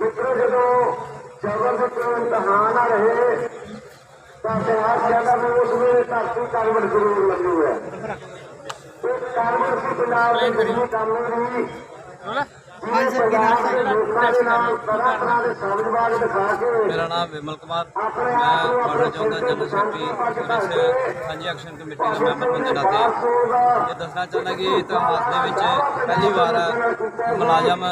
ਮਿੱਤਰੋ ਜਦੋਂ ਜ਼ਬਰਦਸਤ ਇਮਤਿਹਾਨ ਆ ਰਹੇ ਤਾਂ ਬਿਹਾਰ ਜ਼ਿਆਦਾ ਨੂੰ ਉਸ ਵੇਲੇ ਧਰਤੀ ਕਾਰਬਨ ਜ਼ਰੂਰ ਲੱਗੀ ਹੈ। ਇਹ ਕਾਰਬਨ ਸੀ ਪੰਜਾਬ ਦੀ ਗਰੀਬੀ ਕੰਮ ਦੇ। ਦੇ ਮੇਰਾ ਨਾਮ ਵਿਮਲ ਕੁਮਾਰ। ਮੈਂ ਮਾਡਲ ਚੌਂਕ ਦਾ ਜਨਰਲ ਸੈਕਟਰੀ ਪੁਲਿਸ ਸਾਂਝੀ ਐਕਸ਼ਨ ਕਮੇਟੀ ਦਾ ਮੈਂਬਰ ਹੋਣ ਦੇ ਨਾਤੇ ਇਹ ਦੱਸਣਾ ਚਾਹੁੰਦਾ ਕਿ ਇਤਿਹਾਸ ਦੇ ਵਿੱਚ ਪਹਿਲੀ ਵਾਰ ਮੁਲਾਜ਼ਮ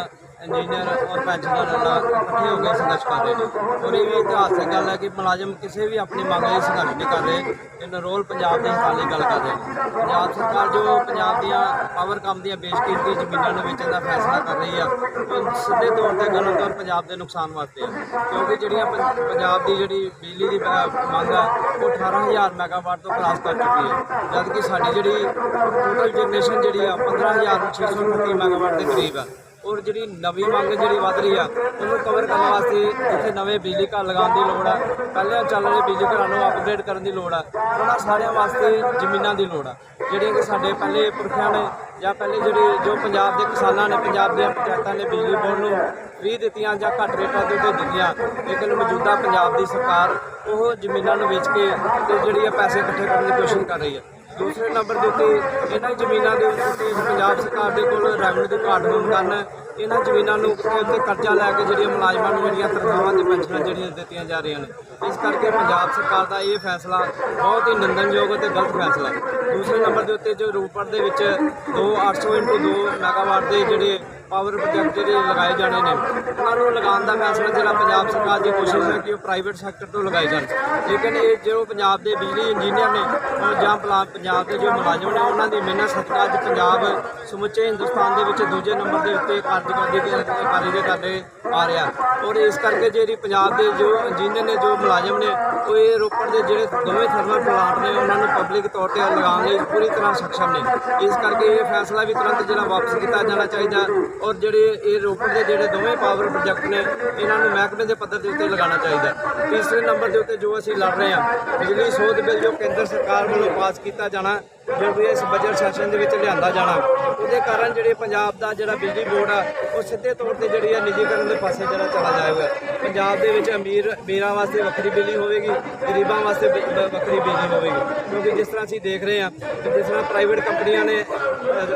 ਇੰਜੀਨੀਅਰ ਔਰ ਪੈਨਸ਼ਨਰ ਨਾਲ ਇਕੱਠੇ ਹੋ ਕੇ ਸੰਘਰਸ਼ ਕਰ ਰਹੇ ਨੇ। ਔਰ ਇਹ ਵੀ ਇਤਿਹਾਸਕ ਗੱਲ ਹੈ ਕਿ ਮੁਲਾਜ਼ਮ ਕਿਸੇ ਵੀ ਆਪਣੀ ਮੰਗ ਲਈ ਸੰਘਰਸ਼ ਨਹੀਂ ਕਰ ਰਹੇ ਇਹ ਨਰੋਲ ਪੰਜਾਬ ਦੇ ਹਿੱਤਾਂ ਲਈ ਗੱਲ ਕਰ ਰਹੇ ਨੇ। ਪੰਜਾਬ ਸਰਕਾਰ ਜੋ ਪੰਜਾਬ ਦੀਆਂ ਪਾਵਰ ਕੰਮ ਦੀਆਂ ਬੇਸ਼ਕੀਮਤੀ ਜ਼ਮੀਨਾਂ ਨੂੰ ਵੇਚਣ ਦਾ ਫੈਸਲਾ ਕਰ ਰਹੀ ਆ, ਉਹ ਸਿੱਧੇ ਤੌਰ ਤੇ ਗਲਤ ਔਰ ਪੰਜਾਬ ਦੇ ਨੁਕਸਾਨ ਵਾਸਤੇ ਆ। ਕਿਉਂਕਿ ਜਿਹੜੀਆਂ ਪੰ- ਪੰਜਾਬ ਦੀ ਜਿਹੜੀ ਬਿਜਲੀ ਦੀ ਮੰਗ ਆ, ਉਹ 18000 ਮੈਗਾਵਾਟ ਤੋਂ ਕ੍ਰਾਸ ਕਰ ਚੁੱਕੀ ਹੈ ਜਦਕਿ ਸਾਡੀ ਜਿਹੜੀ ਟੋਟਲ ਜਨਰੇਸ਼ਨ ਜਿਹੜੀ ਆ 15638 ਮੈਗਾਵਾਟ ਦੇ ਕਰੀਬ ਆ। ਔਰ ਜਿਹੜੀ ਨਵੀਂ ਮੰਗ ਜਿਹੜੀ ਵੱਧ ਰਹੀ ਆ, ਉਹਨੂੰ ਕਵਰ ਕਰਨ ਵਾਸਤੇ ਜਿੱਥੇ ਨਵੇਂ ਬਿਜਲੀ ਘਰ ਲਗਾਉਣ ਦੀ ਲੋੜ ਆ। ਪਹਿਲਾਂ ਚੱਲ ਰਹੇ ਬਿਜਲੀ ਘਰਾਂ ਨੂੰ ਅਪਗ੍ਰੇਡ ਕਰਨ ਦੀ ਲੋੜ ਆ। ਉਹਨਾਂ ਸਾਰਿਆਂ ਵਾਸਤੇ ਜ਼ਮੀਨਾਂ ਦੀ ਲੋੜ ਆ। ਜਿਹੜੀਆਂ ਕਿ ਸਾਡੇ ਪਹਿਲੇ ਪੁਰਖਿਆਂ ਨੇ ਜਾਂ ਪਹਿਲੇ ਜਿਹੜੇ ਜੋ ਪੰਜਾਬ ਦੇ ਕਿਸਾਨਾਂ ਨੇ, ਪੰਜਾਬ ਦੀਆਂ ਪੰਚਾਇਤਾਂ ਨੇ ਬਿਜਲੀ ਬੋਰਡ ਨੂੰ ਫ੍ਰੀ ਦਿੱਤੀਆਂ ਜਾਂ ਘੱਟ ਰੇਟਾਂ ਦੇ ਉੱਤੇ ਦਿੱਤੀਆਂ, ਲੇਕਿਨ ਮੌਜੂਦਾ ਪੰਜਾਬ ਦੀ ਸਰਕਾਰ ਉਹ ਜ਼ਮੀਨਾਂ ਨੂੰ ਵੇਚ ਕੇ ਤੇ ਜਿਹੜੀ ਆ ਪੈਸੇ ਇਕੱਠੇ ਕਰਨ ਦੀ ਕੋਸ਼ਿਸ਼ ਕਰ ਰਹੀ ਹੈ ਦੂਸਰੇ ਨੰਬਰ ਦੇ ਉੱਤੇ ਇਹਨਾਂ ਜ਼ਮੀਨਾਂ ਦੇ ਉੱਤੇ ਪੰਜਾਬ ਸਰਕਾਰ ਦੇ ਕੋਲ ਰੈਵਨਿਊ ਦੀ ਘਾਟ ਹੋਣ ਕਾਰਨ ਇਹਨਾਂ ਜ਼ਮੀਨਾਂ ਨੂੰ ਉੱਤੇ ਉੱਤੇ ਕਰਜ਼ਾ ਲੈ ਕੇ ਜਿਹੜੀਆਂ ਮੁਲਾਜ਼ਮਾਂ ਨੂੰ ਜਿਹੜੀਆਂ ਤਨਖਾਹਾਂ ਤੇ ਪੈਨਸ਼ਨਾਂ ਜਿਹੜੀਆਂ ਦਿੱਤੀਆਂ ਜਾ ਰਹੀਆਂ ਨੇ, ਇਸ ਕਰਕੇ ਪੰਜਾਬ ਸਰਕਾਰ ਦਾ ਇਹ ਫੈਸਲਾ ਬਹੁਤ ਹੀ ਨਿੰਦਣਯੋਗ ਅਤੇ ਗਲਤ ਫੈਸਲਾ ਹੈ। ਦੂਸਰੇ ਨੰਬਰ ਦੇ ਉੱਤੇ ਜੋ ਰੂਪੜ ਦੇ ਵਿੱਚ ਦੋ 800 2 ਮੈਗਾਵਾਟ ਦੇ ਜਿਹੜੇ ਪਾਵਰ ਪ੍ਰੋਜੈਕਟ ਜਿਹੜੇ ਲਗਾਏ ਜਾਣੇ ਨੇ ਉਹਨਾਂ ਨੂੰ ਲਗਾਉਣ ਦਾ ਫੈਸਲਾ ਜਿਹੜਾ ਪੰਜਾਬ ਸਰਕਾਰ ਦੀ ਕੋਸ਼ਿਸ਼ ਹੈ ਕਿ ਉਹ ਪ੍ਰਾਈਵੇਟ ਸੈਕਟਰ ਤੋਂ ਲਗਾਏ ਜਾਣ। ਲੇਕਿਨ ਇਹ ਜੋ ਪੰਜਾਬ ਦੇ ਬਿਜਲੀ ਇੰਜੀਨੀਅਰ ਨੇ ਜਾਂ ਪਲਾ- ਪੰਜਾਬ ਦੇ ਜੋ ਮੁਲਾਜ਼ਮ ਨੇ, ਉਹਨਾਂ ਦੀ ਮਿਹਨਤ ਸਦਕਾ ਅੱਜ ਪੰਜਾਬ ਸਮੁੱਚੇ ਹਿੰਦੁਸਤਾਨ ਦੇ ਵਿੱਚ ਦੂਜੇ ਨੰਬਰ ਦੇ ਉੱਤੇ ਕਾਰਜਕਾਰੀ ਦੇ ਕਾਰੀ ਦੇ ਕਰਦੇ ਆ ਰਿਹਾ। ਔਰ ਇਸ ਕਰਕੇ ਜਿਹੜੀ ਪੰਜਾਬ ਦੇ ਜੋ ਇੰਜੀਨੀਅਰ ਨੇ ਜੋ ਮੁਲਾਜ਼ਮ ਨੇ, ਉਹ ਇਹ ਰੋਪੜ ਦੇ ਜਿਹੜੇ ਦੋਵੇਂ ਥਰਮਲ ਪਲਾਂਟ ਨੇ, ਉਹਨਾਂ ਨੂੰ ਪਬਲਿਕ ਤੌਰ ਤੇ ਲਗਾਉਣ ਲਈ ਪੂਰੀ ਤਰ੍ਹਾਂ ਸક્ષਮ ਨੇ। ਇਸ ਕਰਕੇ ਇਹ ਫੈਸਲਾ ਵੀ ਤੁਰੰਤ ਜਿਹੜਾ ਵਾਪਸ ਕੀਤਾ ਜਾਣਾ ਚਾਹੀਦਾ ਔਰ ਜਿਹੜੇ ਇਹ ਰੋਪੜ ਦੇ ਜਿਹੜੇ ਦੋਵੇਂ ਪਾਵਰ ਪ੍ਰੋਜੈਕਟ ਨੇ, ਇਹਨਾਂ ਨੂੰ ਮਹਿਕਮੇ ਦੇ ਪੱਧਰ ਦੇ ਉੱਤੇ ਲਗਾਉਣਾ ਚਾਹੀਦਾ। ਤੀਸਰੇ ਨੰਬਰ ਦੇ ਉੱਤੇ ਜੋ ਅਸੀਂ ਲੜ ਰਹੇ ਹਾਂ, ਬਿਜਲੀ ਸੋਧ ਬਿੱਲ ਜੋ ਕੇਂਦਰ ਸਰਕਾਰ ਵੱਲੋਂ ਪਾਸ ਕੀਤਾ ਜਾਣਾ ਜਿਹੜੀ ਇਸ ਬਜਟ ਸੈਸ਼ਨ ਦੇ ਵਿੱਚ ਲਿਆਂਦਾ ਜਾਣਾ, ਉਹਦੇ ਕਾਰਨ ਜਿਹੜੇ ਪੰਜਾਬ ਦਾ ਜਿਹੜਾ ਬਿਜਲੀ ਬੋਰਡ ਆ, ਉਹ ਸਿੱਧੇ ਤੌਰ ਤੇ ਜਿਹੜੀ ਆ ਨਿੱਜੀਕਰਨ ਦੇ ਪਾਸੇ ਜਿਹੜਾ ਚਲਾ ਜਾਏਗਾ। ਪੰਜਾਬ ਦੇ ਵਿੱਚ ਅਮੀਰ ਅਮੀਰਾਂ ਵਾਸਤੇ ਵੱਖਰੀ ਬਿਜਲੀ ਹੋਵੇਗੀ, ਗਰੀਬਾਂ ਵਾਸਤੇ ਬ- ਵੱਖਰੀ ਬਿਜਲੀ ਹੋਵੇਗੀ। ਕਿਉਂਕਿ ਜਿਸ ਤਰ੍ਹਾਂ ਅਸੀਂ ਦੇਖ ਰਹੇ ਹਾਂ ਕਿ ਜਿਸ ਤਰ੍ਹਾਂ ਪ੍ਰਾਈਵੇਟ ਕੰਪਨੀਆਂ ਨੇ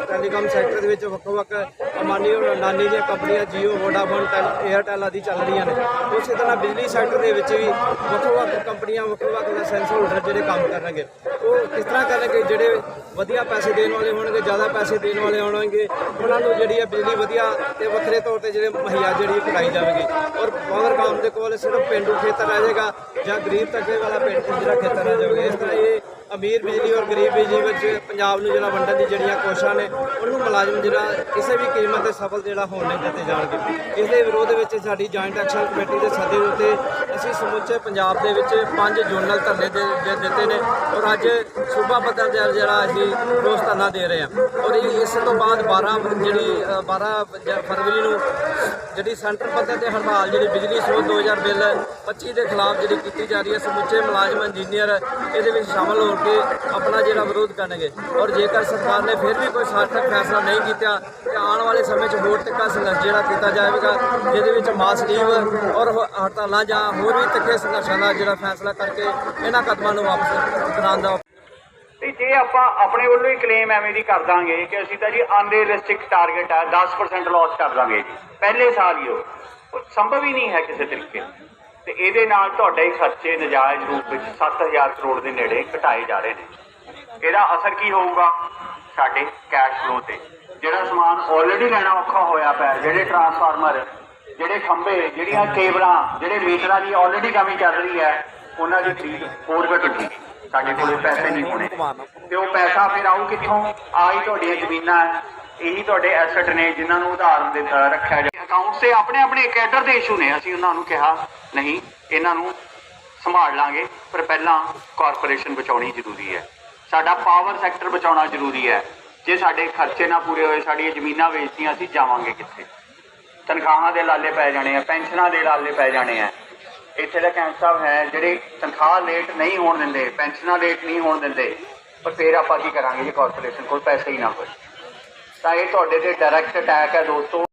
ਟੈਲੀਕਾਮ ਸੈਕਟਰ ਦੇ ਵਿੱਚ ਵੱਖੋ ਵੱਖ ਅਮਾਨੀ ਔਰ ਅਡਾਨੀ ਦੀਆਂ ਕੰਪਨੀਆਂ ਜੀਓ ਵੋਡਾਫੋਨ ਟੈਲ ਏਅਰਟੈਲ ਆਦਿ ਚੱਲ ਰਹੀਆਂ ਨੇ। ਉਸੇ ਤਰ੍ਹਾਂ ਬਿਜਲੀ ਸੈਕਟਰ ਦੇ ਵਿੱਚ ਵੀ ਵੱਖੋ ਵੱਖ ਕੰਪਨੀਆਂ ਵੱਖ-ਵੱਖ ਲਾਇਸੈਂਸ ਹੋਲਡਰ ਜਿਹੜੇ ਕੰਮ ਕਰਨਗੇ, ਉਹ ਕਿਸ ਤਰ੍ਹਾਂ ਕਰਨਗੇ? ਜਿਹੜੇ ਵਧੀਆ ਪੈਸੇ ਦੇਣ ਵਾਲੇ ਹੋਣਗੇ, ਜ਼ਿਆਦਾ ਪੈਸੇ ਦੇਣ ਵਾਲੇ ਹੋਣਗੇ, ਉਹਨਾਂ ਨੂੰ ਜਿਹੜੀ ਹੈ ਬਿਜਲੀ ਵਧੀਆ ਤੇ ਵੱਖਰੇ ਤੌਰ ਤੇ ਜਿਹੜੇ ਮੁਹੱਈਆ ਜਿਹੜੀ ਕਰਾਈ ਜਾਵੇਗੀ। ਔਰ ਪਾਵਰ ਕਾਮ ਦੇ ਕੋਲ ਸਿਰਫ ਪਿੰਡੂ ਖੇਤਰ ਰਹਿ ਜਾਏਗਾ, ਜਾਂ ਗਰੀਬ ਤਬਕੇ ਵਾਲਾ ਪਿੰਡ ਜਿਹੜਾ ਖੇਤਰ ਰਹਿ ਜਾਵੇਗਾ। ਇਸ ਤਰ੍ਹਾਂ ਇਹ ਅਮੀਰ ਬਿਜਲੀ ਔਰ ਗਰੀਬ ਬਿਜਲੀ ਵਿੱਚ ਪੰਜਾਬ ਨੂੰ ਜਿਹੜਾ ਵੰਡਣ ਦੀ ਜਿਹੜੀਆਂ ਕੋਸ਼ਿਸ਼ਾਂ ਨੇ, ਉਹਨੂੰ ਮੁਲਾਜ਼ਮ ਜਿਹੜਾ ਕਿਸੇ ਵੀ ਕੀਮਤ ਤੇ ਸਫਲ ਜਿਹੜਾ ਹੋਣ ਨਹੀਂ ਦਿੱਤੇ ਜਾਣਗੇ। ਇਸ ਦੇ ਵਿਰੋਧ ਵਿੱਚ ਸਾਡੀ ਜੁਆਇੰਟ ਐਕਸ਼ਨ ਕਮੇਟੀ ਦੇ ਸੱਦੇ ਉੱਤੇ ਸਮੁੱਚੇ ਪੰਜਾਬ ਦੇ ਵਿੱਚ ਪੰਜ ਜੋਨਲ ਧਰਨੇ ਦੇ ਦੇ ਦਿੱਤੇ ਨੇ ਔਰ ਅੱਜ ਸੂਬਾ ਪੱਧਰ ਤੇ ਜਿਹੜਾ ਅਸੀਂ ਰੋਸ ਧਰਨਾ ਦੇ ਰਹੇ ਹਾਂ। ਔਰ ਇਹ ਇਸ ਤੋਂ ਬਾਅਦ 12 ਜਿਹੜੀ ਅ, 12 ਫਰਵਰੀ ਨੂੰ ਜਿਹੜੀ ਸੈਂਟਰ ਪੱਧਰ ਤੇ ਹੜਤਾਲ ਜਿਹੜੀ ਬਿਜਲੀ ਸੋਧ 2000 ਬਿੱਲ 25 ਦੇ ਖਿਲਾਫ ਜਿਹੜੀ ਕੀਤੀ ਜਾ ਰਹੀ ਹੈ ਸਮੁੱਚੇ ਮੁਲਾਜ਼ਮ ਇੰਜੀਨੀਅਰ ਇਹਦੇ ਵਿੱਚ ਸ਼ਾਮਲ ਹੋ ਕੇ ਆਪਣਾ ਜਿਹੜਾ ਵਿਰੋਧ ਕਰਨਗੇ। ਔਰ ਜੇਕਰ ਸਰਕਾਰ ਨੇ ਫਿਰ ਵੀ ਕੋਈ ਸਾਰਥਕ ਫੈਸਲਾ ਨਹੀਂ ਕੀਤਾ ਤੇ ਆਉਣ ਵਾਲੇ ਸਮੇਂ 'ਚ ਹੋਰ ਤਿੱਖਾ ਸੰਘਰਸ਼ ਜਿਹੜਾ ਕੀਤਾ ਜਾਵੇਗਾ ਜਿਹਦੇ ਵਿੱਚ ਮਾਸ ਲੀਵ ਔਰ ਹੜਤਾਲਾਂ ਜਾਂ ਹੋਰ ਵੀ ਤਿੱਖੇ ਸੰਘਰਸ਼ਾਂ ਦਾ ਜਿਹੜਾ ਫੈਸਲਾ ਕਰਕੇ ਇਹਨਾਂ ਕਦਮਾਂ ਨੂੰ ਵਾਪਸ ਕਰਾਉਣ ਦਾ ਤੇ ਜੇ ਆਪਾਂ ਆਪਣੇ ਵੱਲੋਂ ਹੀ ਕਲੇਮ ਐਵੇਂ ਦੀ ਕਰ ਦਾਂਗੇ ਕਿ ਅਸੀਂ ਤਾਂ ਜੀ ਅਨਰੀਅਲਿਸਟਿਕ ਟਾਰਗੇਟ ਹੈ 10% ਲਾਸ ਕਰ ਦਾਂਗੇ ਜੀ। ਪਹਿਲੇ ਸਾਲ ਹੀ ਉਹ। ਸੰਭਵ ਹੀ ਨਹੀਂ ਹੈ ਕਿਸੇ ਤਰੀਕੇ ਤੇ ਇਹਦੇ ਨਾਲ ਤੁਹਾਡੇ ਖਰਚੇ ਨਜਾਇਜ਼ ਰੂਪ ਵਿੱਚ 7000 ਕਰੋੜ ਦੇ ਨੇੜੇ ਘਟਾਏ ਜਾ ਰਹੇ ਨੇ। ਇਹਦਾ ਅਸਰ ਕੀ ਹੋਊਗਾ? ਸਾਡੇ ਕੈਸ਼ ਫਲੋ ਤੇ। ਜਿਹੜਾ ਸਮਾਨ ਆਲਰੇਡੀ ਲੈਣਾ ਔਖਾ ਹੋਇਆ ਪਿਆ, ਜਿਹੜੇ ਟਰਾਂਸਫਾਰਮਰ ਜਿਹੜੇ ਖੰਭੇ, ਜਿਹੜੀਆਂ ਕੇਬਲਾਂ, ਜਿਹੜੇ ਮੀਟਰਾਂ ਦੀ ਆਲਰੇਡੀ ਕਮੀ ਚੱਲ ਰਹੀ ਹੈ, ਉਹਨਾਂ ਦੀ ਖਰੀਦ ਹੋਰ ਘਟੂਗੀ ਸਾਡੇ ਕੋਲੇ ਪੈਸੇ ਨਹੀਂ ਹੋਣੇ। ਤੇ ਉਹ ਪੈਸਾ ਫਿਰ ਆਊ ਕਿੱਥੋਂ? ਆਈ ਤੁਹਾਡੀਆਂ ਜ਼ਮੀਨਾਂ ਇਹੀ ਤੁਹਾਡੇ ਐਸੈਟ ਨੇ ਜਿਨ੍ਹਾਂ ਨੂੰ ਉਧਾਰਨ ਦੇ ਰੱਖਿਆ ਜਾ ਅਕਾਊਂਟ ਤੇ ਆਪਣੇ ਆਪਣੇ ਕੈਡਰ ਦੇ ਇਸ਼ੂ ਨੇ। ਅਸੀਂ ਉਹਨਾਂ ਨੂੰ ਕਿਹਾ, ਨਹੀਂ, ਇਹਨਾਂ ਨੂੰ ਸੰਭਾਲ ਲਾਂਗੇ, ਪਰ ਪਹਿਲਾਂ ਕਾਰਪੋਰੇਸ਼ਨ ਬਚਾਉਣੀ ਜ਼ਰੂਰੀ ਹੈ। ਸਾਡਾ ਪਾਵਰ ਸੈਕਟਰ ਬਚਾਉਣਾ ਜ਼ਰੂਰੀ ਹੈ। ਜੇ ਸਾਡੇ ਖਰਚੇ ਨਾ ਪੂਰੇ ਹੋਏ, ਸਾਡੀਆਂ ਜ਼ਮੀਨਾਂ ਵੇਚਦੀਆਂ ਅਸੀਂ ਜਾਵਾਂਗੇ ਕਿੱਥੇ? ਤਨਖਾਹਾਂ ਦੇ ਲਾਲੇ ਪੈ ਜਾਣੇ ਆ, ਪੈਨਸ਼ਨਾਂ ਦੇ ਲਾਲੇ ਪੈ ਜਾਣੇ ਆ। ਇੱਥੇ ਦਾ ਕੈਂਪ ਸਾਹਿਬ ਹੈ, ਜਿਹੜੇ ਤਨਖਾਹ ਲੇਟ ਨਹੀਂ ਹੋਣ ਦਿੰਦੇ, ਪੈਨਸ਼ਨਾਂ ਲੇਟ ਨਹੀਂ ਹੋਣ ਦਿੰਦੇ, ਪਰ ਫਿਰ ਆਪਾਂ ਕੀ ਕਰਾਂਗੇ ਜੇ ਕਾਰਪੋਰੇਸ਼ਨ ਕੋਲ ਪੈਸੇ ਹੀ ਨਾ ਹੋਏ ਤਾਂ ਇਹ ਤੁਹਾਡੇ ਤੇ ਡਾਇਰੈਕਟ ਅਟੈਕ ਹੈ ਦੋਸਤੋ।